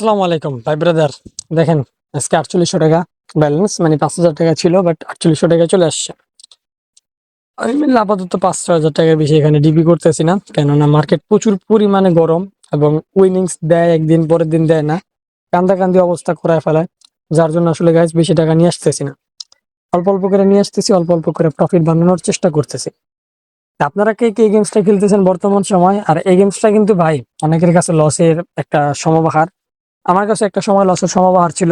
আসসালামু আলাইকুম। ভাই ব্রাদার দেখেন, আজকে আটচল্লিশশো টাকা ব্যালেন্স মানে পাঁচ হাজার টাকা ছিল বাট আটচল্লিশশো টাকা চলে আসছে। আমি মিলে আপাতত পাঁচ ছয় হাজার টাকার বেশি এখানে ডিপি করতেছি না, কেননা মার্কেট প্রচুর পরিমাণে গরম এবং উইনিংস দেয়, একদিন পরের দিন দেয় না। কান্দা কান্দি অবস্থা করায় ফেলায়, যার জন্য আসলে গাছ বেশি টাকা নিয়ে আসতেছি না। অল্প অল্প করে নিয়ে আসতেছি, অল্প অল্প করে প্রফিট বানানোর চেষ্টা করতেছি। আপনারা কে কে গেমসটা খেলতেছেন বর্তমান সময়? আর এই গেমসটা কিন্তু ভাই, অনেকের কাছে লসের একটা সমবাহার আমার কাছে একটা সময় লসের সমবাহার ছিল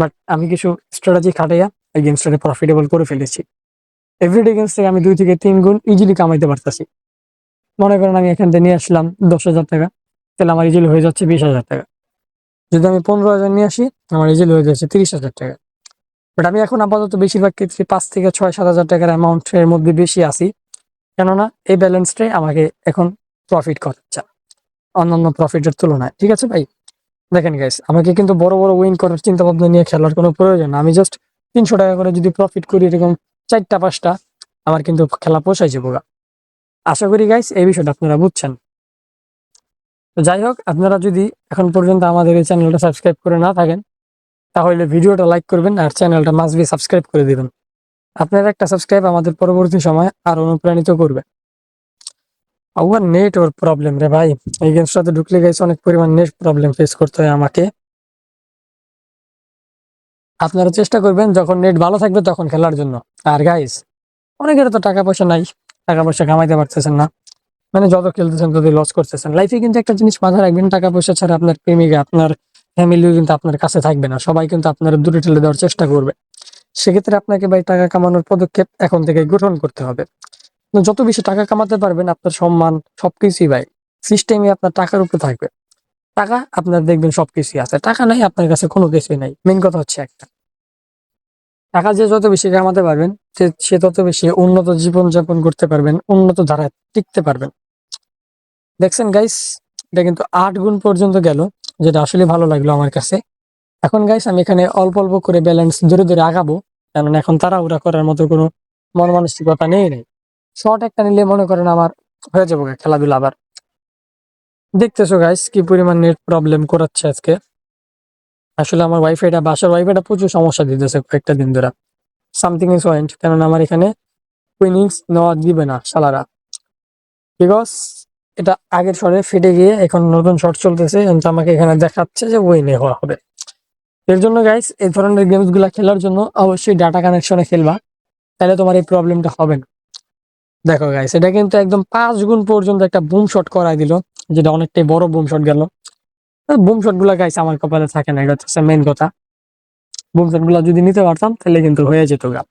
বাট আমি কিছু স্ট্র্যাটেজি খাটাইয়া এই গেমসটাকে প্রফিটেবল করে ফেলেছি। এভরিডে গেমস থেকে আমি দুই থেকে তিন গুণ ইজিলি কামাইতে পারতেছি। মনে করেন আমি এখান থেকে নিয়ে আসলাম দশ হাজার টাকা, তাহলে আমার ইজিলি হয়ে যাচ্ছে বিশ হাজার টাকা। যদি আমি পনেরো হাজার নিয়ে আসি, আমার ইজিলি হয়ে যাচ্ছে তিরিশ হাজার টাকা। বাট আমি এখন আপাতত বেশিরভাগ ক্ষেত্রে পাঁচ থেকে ছয়, সাত হাজার টাকার অ্যামাউন্টের মধ্যে বেশি আছি। কেননা এই ব্যালেন্সটাই আমাকে এখন প্রফিট করাচ্ছে, অন্যান্য প্রফিটের তুলনায়। ঠিক আছে ভাই? দেখেন গাইস আমাকে কিন্তু বড় বড় উইন করার চিন্তা ভাবনা নিয়ে খেলার কোনো প্রয়োজন আমি জাস্ট তিনশো টাকা করে যদি প্রফিট করি এরকম চারটা, পাঁচটা, আমার কিন্তু খেলা পোষাই যাব। আশা করি গাইস এই বিষয়টা আপনারা বুঝছেন। যাই হোক, আপনারা যদি এখন পর্যন্ত আমাদের এই চ্যানেলটা সাবস্ক্রাইব করে না থাকেন, তাহলে ভিডিওটা লাইক করবেন আর চ্যানেলটা মাস্ট বি সাবস্ক্রাইব করে দেবেন। আপনার একটা সাবস্ক্রাইব আমাদের পরবর্তী সময় আর অনুপ্রাণিত করবে। আবার নেট ওর প্রবলেম রে ভাই। এই গেমসটাতে ঢুকলে গেছে অনেক পরিমাণ নেট প্রবলেম ফেস করতে হয় আমাকে। আপনারা চেষ্টা করবেন, যখন নেট ভালো থাকবে তখন খেলার জন্য। আর গাইস অনেকের তো টাকা পয়সা নাই, টাকা পয়সা কামাইতে পারতেছেন না। মানে যত খেলতেছেন তত লস করতেছেন। লাইফে কিন্তু একটা জিনিস মাথায় রাখবেন, টাকা পয়সা ছাড়া আপনার প্রেমিকা, আপনার ফ্যামিলিও কিন্তু আপনার কাছে থাকবে না। সবাই কিন্তু আপনার দূরে ঠেলে দেওয়ার চেষ্টা করবে। সেক্ষেত্রে আপনাকে ভাই টাকা কামানোর পদক্ষেপ এখন থেকে গ্রহণ করতে হবে। যত বেশি টাকা কামাতে পারবেন, আপনার সম্মান সবকিছুই ভাই সিস্টেমই আপনার টাকার উপরে থাকবে। টাকা আপনার দেখবেন সবকিছুই আছে। টাকা নাই, আপনার কাছে কোনো কিছুই নাই। মেন কথা হচ্ছে একটা। টাকা যে যত বেশি কামাতে পারবেন, সে তত বেশি উন্নত জীবন যাপন করতে পারবেন, উন্নত ধারায় টিকতে পারবেন। দেখছেন গাইস এটা কিন্তু আট গুণ পর্যন্ত গেল, যেটা আসলে ভালো লাগল আমার কাছে। এখন গাইস আমি এখানে অল্প অল্প করে ব্যালেন্স ধরে ধরে আগাবো কারণ এখন তাড়াহুড়া করার মতো কোনো মন মানসিকতা নেই নেই। শর্ট একটা নিলে মনে করেন আমার হয়ে যাব খেলাধুলা আবার। দেখতেছো গাইস কি পরিমাণ নেট প্রবলেম করাচ্ছে আজকে। আসলে আমার ওয়াইফাইটা বাসার ওয়াইফাইটা প্রচুর সমস্যা দিতেছে কয়েকটা দিন ধরে। সামথিং ইজ ওয়েন্ট কেননা আমার এখানে উইনিংস নেওয়া দিবে না সালারা বিকজ এটা আগের শটে ফেটে গিয়ে এখন নতুন শট চলতেছে, and আমাকে এখানে দেখাচ্ছে যে উইনে হওয়া হবে। এর জন্য গাইস এই ধরনের গেমসগুলা খেলার জন্য অবশ্যই ডাটা কানেকশনে খেলবা, তাহলে তোমার এই প্রবলেমটা হবে না। দেখো গাইস এটা কিন্তু একদম পাঁচ গুণ পর্যন্ত একটা বুম শট করাই দিল, যেটা অনেকটাই বড় বুম শট গেল। বুম শটগুলা গাইস আমার কপালে থাকে না, এটা হচ্ছে মেন কথা। বুম শটগুলা যদি নিতে পারতাম, তাহলে কিন্তু হয়ে যেত গা।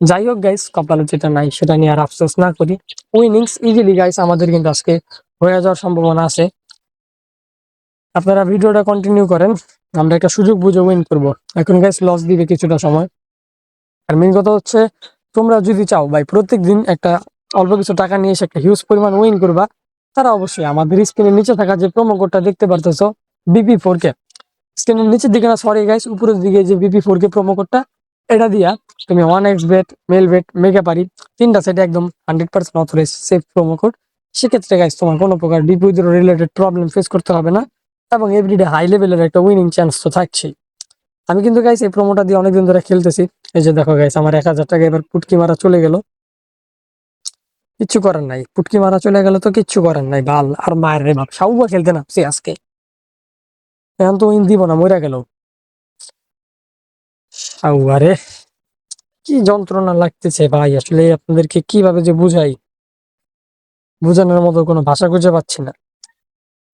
যাই হোক গাইস কপালে যেটা নাই, সেটা নিয়ে আর আফসোস না করি। উইনিংস ইজিলি গাইস আমাদের কিন্তু আজকে হয়ে যাওয়ার সম্ভাবনা আছে। আপনারা ভিডিওটা কন্টিনিউ করেন, আমরা একটা সুযোগ বুঝে উইন করব। এখন গাইস লস দিবে কিছুটা সময়। আর মেন কথা হচ্ছে তোমরা যদি চাও, ভাই প্রত্যেক দিন একটা অল্প কিছু টাকা নিয়ে এসে একটা হিউজ পরিমাণ উইন করবা, তারা অবশ্যই আমাদের স্ক্রিনের নিচে থাকা যে প্রোমো কোডটা দেখতে পারতেছো বিপি ফোর কে স্ক্রিনের নিচের দিকে না সরি গাইস উপরের দিকে যে বিপি ফোর কে প্রোমো কোডটা এটা দিয়া তুমি one X bet Melbet Megapari তিনটা সেটে একদম hundred percent authorize safe promo code সেক্ষেত্রে গাইস তোমার কোনো প্রকার ডিপোজিট রিলেটেড প্রবলেম ফেস করতে হবে না, এবং এভরিডে হাই লেভেলের একটা উইনিং চান্স তো থাকছেই। আমি কিন্তু গাইস এই প্রোমোটা দিয়ে অনেকদিন ধরে খেলতেছি। এই যে দেখো গাইস আমার এক হাজার টাকা এবার পুটকি মারা চলে গেল। কিচ্ছু করার নাই। পুটকি মারা চলে গেল তো কিচ্ছু করার নাই। বাল আর মায়ের রে বাপ সাউবা খেলতে না সে আজকে। এখন তো উইন দিব না মরে গেল। সাউবা রে কি যন্ত্রণা লাগতেছে ভাই। আসলে আপনাদেরকে কীভাবে যে বুঝাই? বোঝানোর মতো কোনো ভাষা খুঁজে পাচ্ছি না।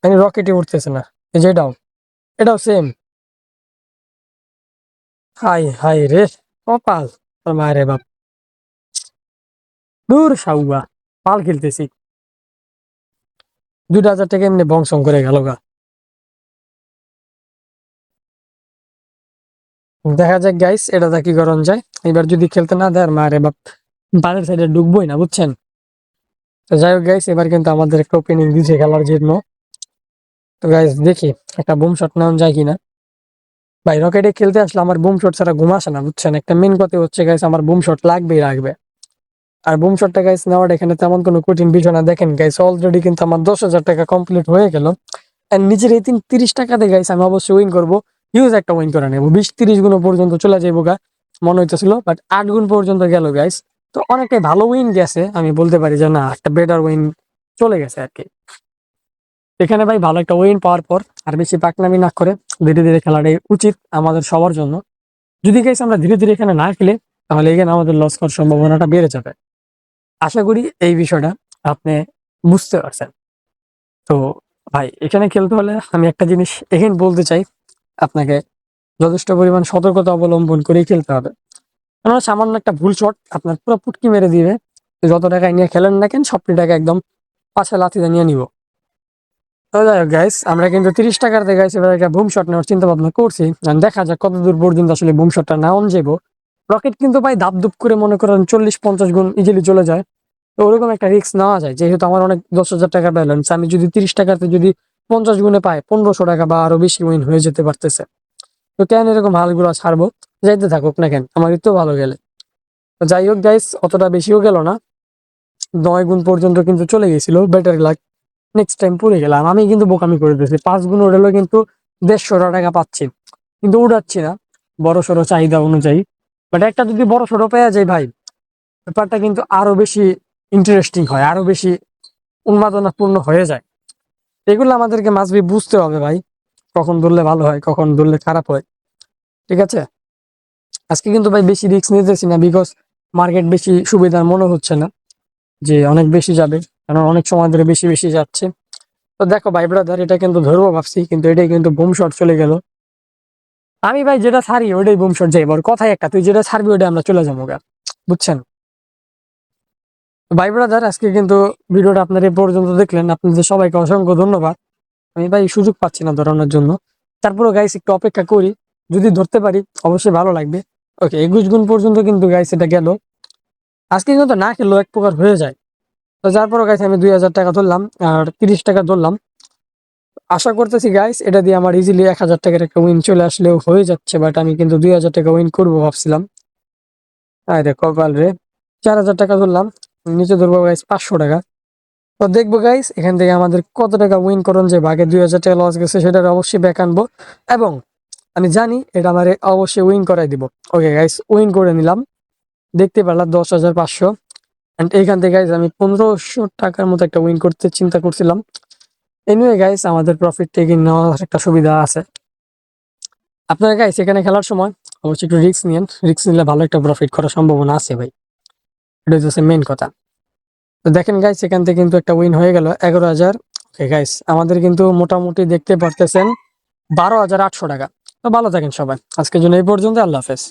মানে রকেটে উঠতেছে না। এই যে এটাও। এটাও সেম হাই হাই রে, কপাল তোর মায়ের বাপ। দূর সাউবা পাল খেলতেছি। দুটা হাজার টাকা এমনি বংশং করে গেল গা। দেখা যাক গাইস এটা দা কি করণ যায়। এবার যদি খেলতে না দেয়, আর মারে বাপ বাড়ির সাইডে ঢুকবোই না, বুঝছেন? তো যাই হোক গাইস এবার কিন্তু আমাদের একটা ওপেনিং দিয়েছে খেলার জন্য। তো গাইস দেখি, একটা বুম শট নেওয়া যায় কিনা। ভাই রকেটে খেলতে আসলে আমার বুম শট ছাড়া ঘুম আসে না, বুঝছেন? একটা মেন কথা হচ্ছে গাইস আমার বুম শট লাগবেই লাগবে। আর বুম শটটা গাইস নেওয়ার এখানে তেমন কোনো কঠিন বিষয় না। দেখেন গাইস অলরেডি কিন্তু আমার দশ হাজার টাকা কমপ্লিট হয়ে গেল। And নিজের এই তিন তিরিশ টাকাতে গাইস আমি অবশ্যই উইন করব। হিউজ একটা উইন করে নেব। বিশ, তিরিশ গুণ পর্যন্ত চলে যাইবো গা, মনে হইতেছিল বাট আট গুণ পর্যন্ত গেল গাইস তো অনেকটাই ভালো উইন গেছে, আমি বলতে পারি যে না, একটা বেটার উইন চলে গেছে আর কি। এখানে ভাই ভালো একটা উইন পাওয়ার পর আর বেশি পাকনামি না করে ধীরে ধীরে খেলাটাই উচিত আমাদের সবার জন্য। যদি গাইস আমরা ধীরে ধীরে এখানে না খেলে, তাহলে এখানে আমাদের লস করার সম্ভাবনাটা বেড়ে যাবে। আশা করি এই বিষয়টা আপনি বুঝতে পারছেন। তো ভাই, এখানে খেলতে হলে আমি একটা জিনিস এখানে বলতে চাই, আপনাকে যথেষ্ট পরিমাণ সতর্কতা অবলম্বন করেই খেলতে হবে। কেননা সামান্য একটা ভুল শট আপনার পুরো পুটকি মেরে দিবে। যত টাকায় নিয়ে খেলেন না কেন সবটি টাকা একদম পাশে লাথিতে নিয়ে নিব। গাইস আমরা কিন্তু তিরিশ টাকার দিয়ে গাইস এবার একটা বুম শট নেওয়ার চিন্তা ভাবনা করছি দেখা যাক কত দূর পর্যন্ত আসলে বুম শটটা না অন রকেট কিন্তু ভাই ধুপ করে মনে করেন চল্লিশ পঞ্চাশ গুণ ইজিলি চলে যায়। তো ওরকম একটা রিস্ক নেওয়া যায়, যেহেতু আমার অনেক দশ হাজার টাকা ব্যালেন্স আমি যদি তিরিশ টাকাতে যদি পঞ্চাশ গুণে পাই, পনেরোশো টাকা বা আরও বেশি উইন হয়ে যেতে পারতেছে। তো কেন এরকম হালগুলো ছাড়বো? যাইতে থাকুক না কেন, আমার তো ভালো গেলে। যাই হোক গাইস অতটা বেশিও গেল না। নয় গুণ পর্যন্ত কিন্তু চলে গেছিল ব্যাটারি লাগ নেক্সট টাইম পড়ে গেলাম। আমি কিন্তু বোকামি করে দিয়েছি। পাঁচ গুণ উড়ালেও কিন্তু দেড়শো টাকা পাচ্ছি। কিন্তু উড়াচ্ছি না। বড় সড়ো চাহিদা অনুযায়ী। বাট একটা যদি বড় সড়ো পেয়ে যায় ভাই, ব্যাপারটা কিন্তু আরও বেশি ইন্টারেস্টিং হয়, আরও বেশি উন্মাদনাপূর্ণ হয়ে যায়। এগুলো আমাদেরকে মাসবি বুঝতে হবে ভাই। কখন ধরলে ভালো হয়, কখন ধরলে খারাপ হয়। ঠিক আছে? আজকে কিন্তু ভাই বেশি রিস্ক নিতেছি না বিকজ মার্কেট বেশি সুবিধার মনে হচ্ছে না। যে অনেক বেশি যাবে। কারণ অনেক সময় ধরে বেশি বেশি যাচ্ছে। তো দেখো ভাই ব্রাদার এটা কিন্তু ধরবো ভাবছি, কিন্তু এটাই কিন্তু বুম শট চলে গেল। আমি ভাই যেটা ছাড়ি ওটাই বুম শট যাইব। কথাই একটা, তুই যেটা ছাড়বি ওটা আমরা চলে যাব গা। বুঝছেন? ভাই ব্রাদার আজকে কিন্তু ভিডিওটা আপনার এই পর্যন্ত দেখলেন। আপনাদের সবাইকে অসংখ্য ধন্যবাদ। আমি ভাই সুযোগ পাচ্ছি না ধরানোর জন্য। তারপরে গাইস একটু অপেক্ষা করি। যদি ধরতে পারি, অবশ্যই ভালো লাগবে। ওকে একুশ গুণ পর্যন্ত কিন্তু গাইস এটা গেল। আজকে কিন্তু না খেলেও এক প্রকার হয়ে যায়। তো যার পরে গাইস আমি দুই হাজার টাকা ধরলাম আর তিরিশ টাকা ধরলাম। আশা করতেছি গাইস এটা দিয়ে আমার ইজিলি এক হাজার টাকার একটা উইন চলে আসলেও হয়ে যাচ্ছে বাট আমি কিন্তু দুই হাজার টাকা উইন করব ভাবছিলাম। আরে কপাল রে। চার হাজার টাকা ধরলাম, নিচে ধরবো গাইস পাঁচশো টাকা। তো দেখব গাইস এখান থেকে আমাদের কত টাকা উইন করুন যে ভাগে দুই হাজার টাকা লস গেছে সেটা অবশ্যই ব্যাক আনব। এবং আমি জানি এটা আমার অবশ্যই উইন করাই দিব। ওকে গাইস উইন করে নিলাম। দেখতে পারলাম দশ হাজার পাঁচশো। অ্যান্ড এইখান থেকে গাইস আমি পনেরোশো টাকার মতো একটা উইন করতে চিন্তা করছিলাম। এনিওয়ে গাইস আমাদের প্রফিট টেকিং নেওয়ার একটা সুবিধা আছে। আপনারা গাইস এখানে খেলার সময় অবশ্যই একটু রিস্ক নিয়েন। রিস্ক নিলে ভালো একটা প্রফিট করার সম্ভাবনা আছে ভাই। এটা হচ্ছে মেন কথা। তো দেখেন গাইস এখান থেকে কিন্তু একটা উইন হয়ে গেল এগারো হাজার। ওকে গাইস আমাদের কিন্তু মোটামুটি দেখতে পারতেছেন বারো হাজার আটশো টাকা। তো ভালো থাকেন সবাই। আজকের জন্য এই পর্যন্ত আল্লাহ হাফেজ।